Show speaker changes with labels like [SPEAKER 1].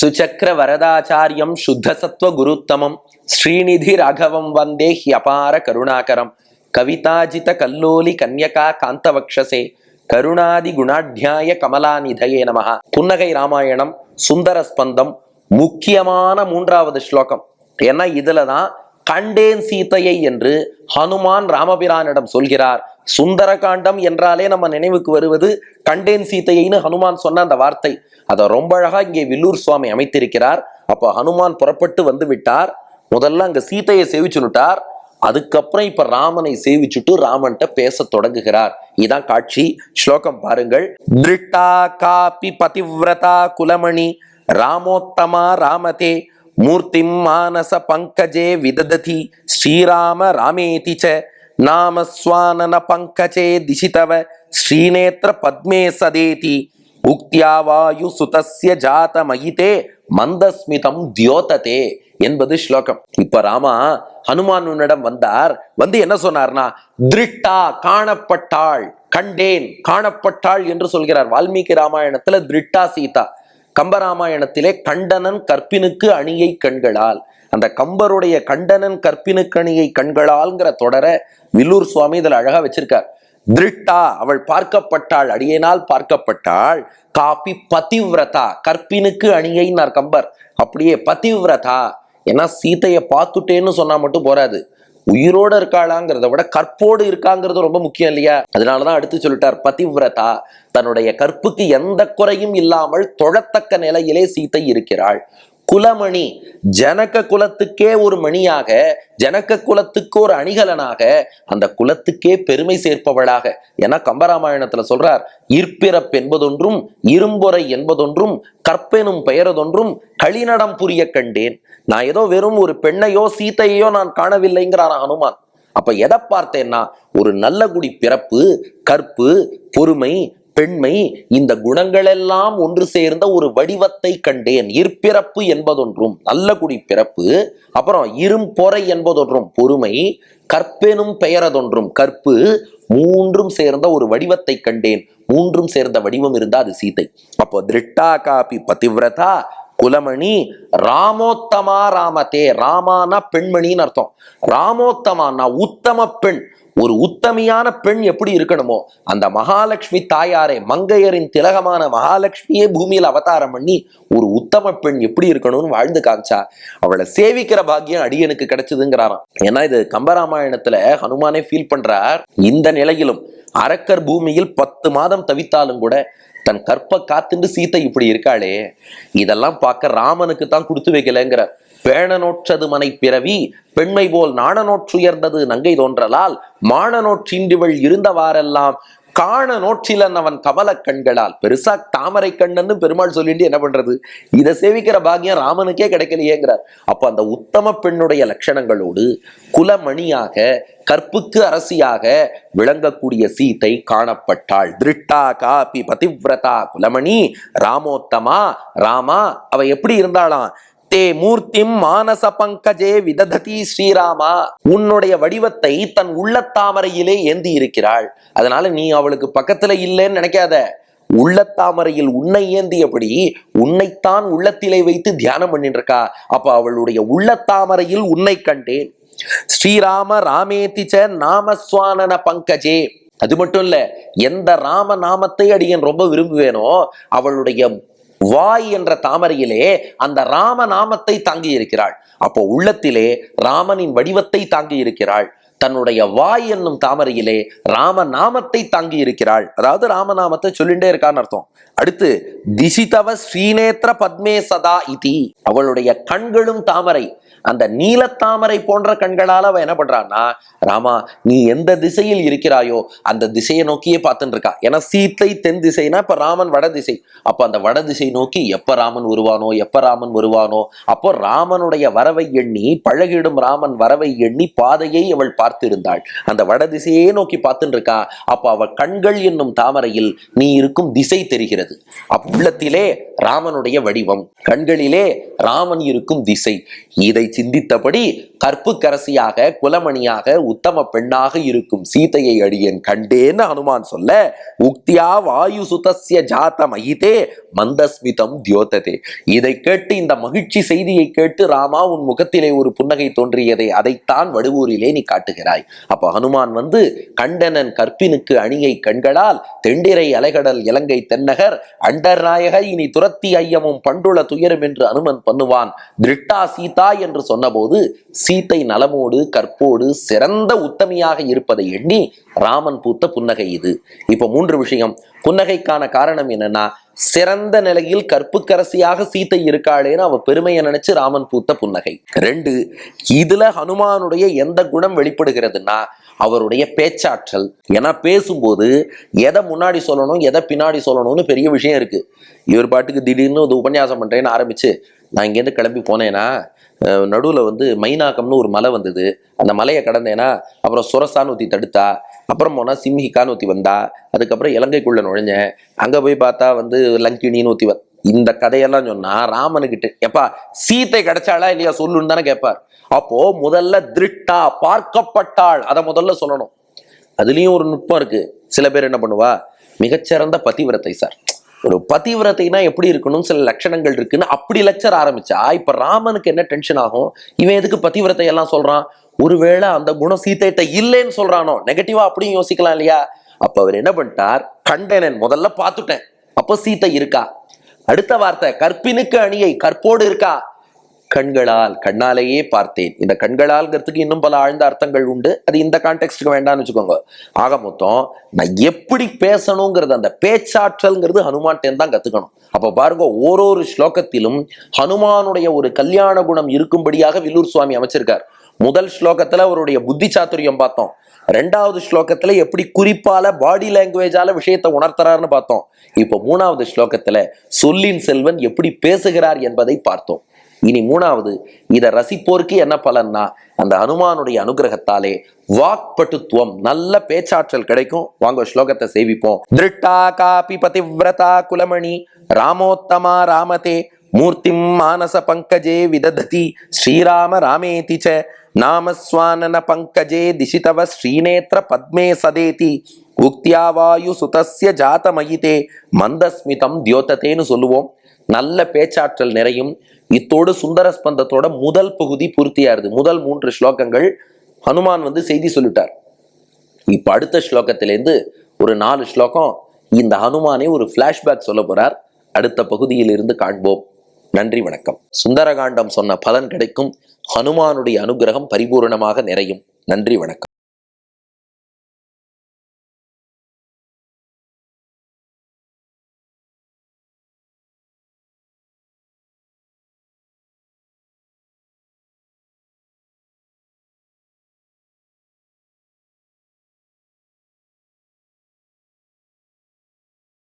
[SPEAKER 1] சுச்சக்கர வரதாச்சாரியம் சுத்தசத்துவ குருத்தமம். ஸ்ரீநிதி ராகவம் வந்தே ஹியபார கருணாகரம். கவிதாஜித கல்லோலி கன்யகா காந்தவக்ஷசே. கருணாதி குணாத்தியாய கமலாநிதயே நம. புன்னகை ராமாயணம் சுந்தர ஸ்பந்தம் முக்கியமான மூன்றாவது ஸ்லோகம். ஏன்னா இதுல தான் கண்டேன் சீதையை என்று ஹனுமான் ராமபிரானிடம் சொல்கிறார். சுந்தர காண்டம் என்றாலே நம்ம நினைவுக்கு வருவது கண்டேன் சீதையைன்னு ஹனுமான் சொன்ன அந்த வார்த்தை. அதை ரொம்ப அழகா இங்கே வில்லூர் சுவாமி அமைத்திருக்கிறார். அப்போ ஹனுமான் புறப்பட்டு வந்து விட்டார். முதல்ல அங்க சீதையை சேவிச்சுட்டார் அதுக்கப்புறம் இப்ப ராமனை சேவிச்சுட்டு ராமன்கிட்ட பேச தொடங்குகிறார். இதான் காட்சி. ஸ்லோகம் பாருங்கள். திருட்டா காபி பதிவிரதா குலமணி ராமோத்தமா ராமதே மூர்த்திம் மானச பங்கஜே விதததி ஸ்ரீராம ராமேதி ச. நாமஸ்வானன பங்கஜே திசிதவ ஸ்ரீநேத்திர பத்மே சதேதி உக்தியா வாயு சுதஸ்ய ஜாத மகிதே மந்தஸ்மிதம் தியோததே என்பது ஸ்லோகம். இப்ப ராமா ஹனுமானுனிடம் வந்தார். வந்து என்ன சொன்னார்னா திருட்டா காணப்பட்டாள் கண்டேன் காணப்பட்டாள் என்று சொல்கிறார். வால்மீகி ராமாயணத்துல திருட்டா சீதா. கம்பராமாயணத்திலே கண்டனன் கற்பினுக்கு அணியை கண்களால். அந்த கம்பருடைய கண்டனன் கற்பினுக்கு அணியை கண்களால்ங்கிற தொடர வில்லூர் சுவாமி இதுல அழகா வச்சிருக்கார். திருட்டா அவள் பார்க்கப்பட்டாள் அடியேனால் பார்க்கப்பட்டாள். காப்பி பதிவிரதா கற்பினுக்கு அணியைன்னார் கம்பர். அப்படியே பதிவிரதா ஏன்னா சீதையை பார்த்துட்டேன்னு சொன்னா மட்டும் போறாது. உயிரோட இருக்காளாங்கிறத விட கற்போடு இருக்காங்கிறது ரொம்ப முக்கியம் இல்லையா? அதனாலதான் அடுத்து சொல்லிட்டார் பதிவிரதா தன்னுடைய கற்புக்கு எந்த குறையும் இல்லாமல் தொழத்தக்க நிலையிலே சீத்தை இருக்கிறாள். குலமணி. ஜனக குலத்துக்கே ஒரு மணியாக ஜனக குலத்துக்கு ஒரு அணிகலனாக அந்த குலத்துக்கே பெருமை சேர்ப்பவளாக. என கம்பராமாயணத்துல சொல்றார் இற்பிறப்பு என்பதொன்றும் இரும்பொறை என்பதொன்றும் கற்பெனும் பெயரதொன்றும் களிநடம் புரிய கண்டேன். நான் ஏதோ வெறும் ஒரு பெண்ணையோ சீத்தையோ நான் காணவில்லைங்கிறார் ஹனுமான். அப்ப எதை பார்த்தேன்னா ஒரு நல்ல குடி பிறப்பு கற்பு பொறுமை பெண்மை இந்த குணங்களெல்லாம் ஒன்று சேர்ந்த ஒரு வடிவத்தை கண்டேன். இற்பிறப்பு என்பதொன்றும் நல்ல குடி பிறப்பு அப்புறம் இரும்பொறை என்பதொன்றும் பொறுமை கற்பெனும் பெயரதொன்றும் கற்பு மூன்றும் சேர்ந்த ஒரு வடிவத்தை கண்டேன். மூன்றும் சேர்ந்த வடிவம் இருந்தா அது சீதை. அப்போ திருட்டா காபி பதிவிரதா குலமணி ராமோத்தமா ராமத்தே ராமானா பெண்மணின்னு அர்த்தம். ராமோத்தமானா உத்தம பெண். ஒரு உத்தமியான பெண் எப்படி இருக்கணுமோ அந்த மகாலட்சுமி தாயாரே மங்கையரின் திலகமான மகாலட்சுமியே பூமியில் அவதாரம் பண்ணி ஒரு உத்தம பெண் எப்படி இருக்கணும்னு வாழ்ந்து காமிச்சா அவளை சேவிக்கிற பாக்கியம் அடியனுக்கு கிடைச்சதுங்கிறாராம். ஏன்னா இது கம்பராமாயணத்துல ஹனுமானே ஃபீல் பண்றார் இந்த நிலையிலும் அரக்கர் பூமியில் பத்து மாதம் தவித்தாலும் கூட தன் கற்ப காத்துண்டு சீத்தை இப்படி இருக்காளே இதெல்லாம் பார்க்க ராமனுக்கு தான் கொடுத்து வைக்கலங்கிற. பேணநோற்றது மனை பிறவி பெண்மை போல் நாணநோற்றுயர்ந்தது நங்கை தோன்றலால் மாணநோற்றின்றிவள் இருந்தவாறெல்லாம் காண நோற்றிலன் அவன் கமல கண்களால். பெருசா தாமரை கண்ணன்னு பெருமாள் சொல்லிட்டு என்ன பண்றது? இதை சேவிக்கிற பாக்கியம் ராமனுக்கே கிடைக்கலையேங்கிறார். அப்ப அந்த உத்தம பெண்ணுடைய லட்சணங்களோடு குலமணியாக கற்புக்கு அரசியாக விளங்கக்கூடிய சீத்தை காணப்பட்டாள். திருட்டா காபி பதிவிரதா குலமணி ராமோத்தமா ராமா அவ எப்படி இருந்தாளாம்? தே மூர்த்திம் மானச பங்கஜே விதததி ஸ்ரீராமா. உன்னுடைய வடிவத்தை தன் உள்ளத்தாமரையிலே ஏந்தி இருக்கிறாள் அதனால நீ அவளுக்கு பக்கத்துல இல்லைன்னு நினைக்காத. உள்ளத்தாமரையில் உன்னை ஏந்தியபடி உன்னைத்தான் உள்ளத்திலே வைத்து தியானம் பண்ணிட்டு இருக்கா அப்ப அவளுடைய உள்ளத்தாமரையில் உன்னை கண்டேன். ஸ்ரீராம ராமேதிச்ச நாமஸ்வானன பங்கஜே. அது மட்டும் இல்ல எந்த ராம நாமத்தை அடியன் ரொம்ப விரும்புவேனோ அவளுடைய வாய் என்ற தாமரையிலே அந்த ராம நாமத்தை தாங்கி இருக்கிறாள் அப்போ உள்ளத்திலே ராமனின் வடிவத்தை தாங்கி இருக்கிறாள் தன்னுடைய வாய் என்னும் தாமரையிலே ராம நாமத்தை தாங்கி இருக்கிறாள் அதாவது ராமநாமத்தை சொல்லிண்டே இருக்கான்னு அர்த்தம். அடுத்து திசிதவ ஸ்ரீநேத்திர பத்மே சதா இதி. அவளுடைய கண்களும் தாமரை. அந்த நீலத்தாமரை போன்ற கண்களால் அவன் என்ன பண்றான்னா ராமா நீ எந்த திசையில் இருக்கிறாயோ அந்த திசையை நோக்கியே பார்த்துட்டு இருக்கா. ஏன்னா சீத்தை தென் திசைனா இப்ப ராமன் வட திசை. அப்ப அந்த வட திசை நோக்கி எப்ப ராமன் வருவானோ எப்ப ராமன் வருவானோ அப்போ ராமனுடைய வரவை எண்ணி பழகிடும் ராமன் வரவை எண்ணி பாதையை அவள் பார்த்திருந்தாள். அந்த வட திசையே நோக்கி பார்த்துட்டு இருக்கா. அப்ப அவ கண்கள் என்னும் தாமரையில் நீ இருக்கும் திசை தெரிகிறது. அப்ப ராமனுடைய வடிவம். கண்களிலே ராமன் இருக்கும் திசை. இதை சிந்தித்தபடி கற்புக்கரசியாக குலமணியாக உத்தம பெண்ணாக இருக்கும் சீதையை அடியேன் கண்டேன்னு ஹனுமான் சொல்ல உக்தியா வாயு சுதசிய ஜாத மகிதே மந்தஸ்மிதம் தியோததே. இதை கேட்டு இந்த மகிழ்ச்சி செய்தியை கேட்டு ராமா உன் முகத்திலே ஒரு புன்னகை தோன்றியதை அதைத்தான் வடுவூரிலே நீ காட்டுகிறாய். அப்ப ஹனுமான் வந்து கண்டனன் கற்பினுக்கு அணியை கண்களால் தெண்டிரை அலைகடல் இலங்கை தென்னகர் அண்டர் நாயக இனி துரத்தி ஐயமும் பண்டுள துயரும் என்று அனுமன் பண்ணுவான். திருட்டா சீதா என்று சொன்னபோது சீத்தை நலமோடு கற்போடு சிறந்த உத்தமியாக இருப்பதை எண்ணி ராமன் பூத்த புன்னகை இது. இப்போ மூன்று விஷயம். புன்னகைக்கான காரணம் என்னன்னா சிறந்த நிலையில் கற்புக்கரசியாக சீத்தை இருக்காளேன்னு அவ பெருமையை நினைச்சு ராமன் பூத்த புன்னகை. ரெண்டு இதுல ஹனுமானுடைய எந்த குணம் வெளிப்படுகிறதுன்னா அவருடைய பேச்சாற்றல். ஏன்னா பேசும்போது எதை முன்னாடி சொல்லணும் எதை பின்னாடி சொல்லணும்னு பெரிய விஷயம் இருக்கு. இவர் பாட்டுக்கு திடீர்னு ஒரு உபன்யாசம் பண்றேன்னு ஆரம்பிச்சு நான் இங்கேருந்து கிளம்பி போனேன்னா நடுவில் வந்து மைனாக்கம்னு ஒரு மலை வந்தது. அந்த மலையை கடந்தேன்னா அப்புறம் சுரசான்னு ஊற்றி தடுத்தா அப்புறம் போனால் சிம்ஹிகான்னு ஊற்றி வந்தா அதுக்கப்புறம் இலங்கைக்குள்ளே நுழைஞ்சேன். அங்கே போய் பார்த்தா வந்து லங்கினின்னு ஊற்றி வ இந்த கதையெல்லாம் சொன்னா ராமனுக்கிட்ட எப்பா சீத்தை கிடைச்சாளா இல்லையா சொல்லுன்னு தானே கேட்பார் அப்போ முதல்ல திருட்டா பார்க்கப்பட்டாள். அதை முதல்ல சொல்லணும். அதுலேயும் ஒரு நுட்பம் இருக்கு. சில பேர் என்ன பண்ணுவா? மிகச்சிறந்த பதிவிரத்தை சார். ஒரு பதிவிரத்தைனா எப்படி இருக்கணும் சில லட்சணங்கள் இருக்குன்னு அப்படி லெக்சர் ஆரம்பிச்சா இப்ப ராமனுக்கு என்ன டென்ஷன் ஆகும்? இவன் எதுக்கு பதிவிரத்தை எல்லாம் சொல்றான்? ஒருவேளை அந்த குணம் சீத்தைட்ட இல்லைன்னு சொல்றானோ? நெகட்டிவா அப்படியும் யோசிக்கலாம் இல்லையா? அப்ப அவர் என்ன பண்ணிட்டார்? கண்டனன் முதல்ல பார்த்துட்டேன். அப்போ சீத்தை இருக்கா? அடுத்த வார்த்தை கற்பினுக்கு அணியை கற்போடு இருக்கா? கண்களால் கண்ணாலேயே பார்த்தேன். இந்த கண்களால்ங்கிறதுக்கு இன்னும் பல ஆழ்ந்த அர்த்தங்கள் உண்டு. அது இந்த கான்டெக்ட்க்கு வேண்டாம்னு வச்சுக்கோங்க. ஆக மொத்தம் நான் எப்படி பேசணுங்கிறது அந்த பேச்சாற்றல்ங்கிறது ஹனுமான்டேன் தான் கத்துக்கணும். அப்போ பாருங்க ஓரொரு ஸ்லோகத்திலும் ஹனுமானுடைய ஒரு கல்யாண குணம் இருக்கும்படியாக வில்லூர் சுவாமி அமைச்சிருக்கார். முதல் ஸ்லோகத்துல அவருடைய புத்தி சாத்துரியம் பார்த்தோம். ரெண்டாவது ஸ்லோகத்துல எப்படி குறிப்பால பாடி லாங்குவேஜால விஷயத்தை உணர்த்துறாருன்னு பார்த்தோம். இப்போ மூணாவது ஸ்லோகத்துல சொல்லின் செல்வன் எப்படி பேசுகிறார் என்பதை பார்த்தோம். இனி மூணாவது இதை ரசிப்போருக்கு என்ன பலன்னா அந்த ஹனுமானுடைய அனுகிரகத்தாலே வாக்பட்டுத்துவம் நல்ல பேச்சாற்றல் கிடைக்கும். வாங்க ஸ்லோகத்தை சேவிப்போம். திருட்டா காபி பதிவிரதா குலமணி ராமோத்தமா ராமதே மூர்த்திம் மானச பங்கஜே விதததி ஸ்ரீராம ராமேதி ச நாமஸ்வானன பங்கஜே திசிதவ ஸ்ரீநேத்திர பத்மே சதேதி உக்தியா வாயு சுதஸ்ய ஜாதமயிதே மந்தஸ்மிதம் தியோதத்தேன்னு சொல்லுவோம். நல்ல பேச்சாற்றல் நிறையும். இத்தோடு சுந்தர ஸ்பந்தத்தோட முதல் பகுதி பூர்த்தியாருது முதல் மூன்று ஸ்லோகங்கள் ஹனுமான் வந்து செய்தி சொல்லிட்டார். இப்ப அடுத்த ஸ்லோகத்திலேருந்து ஒரு நாலு ஸ்லோகம் இந்த ஹனுமானே ஒரு ஃபிளாஷ்பேக் சொல்ல போறார். அடுத்த பகுதியில் இருந்து காண்போம். நன்றி வணக்கம். சுந்தரகாண்டம் சொன்ன பலன் கிடைக்கும். ஹனுமானுடைய அனுகிரகம் பரிபூரணமாக நிறையும். நன்றி வணக்கம்.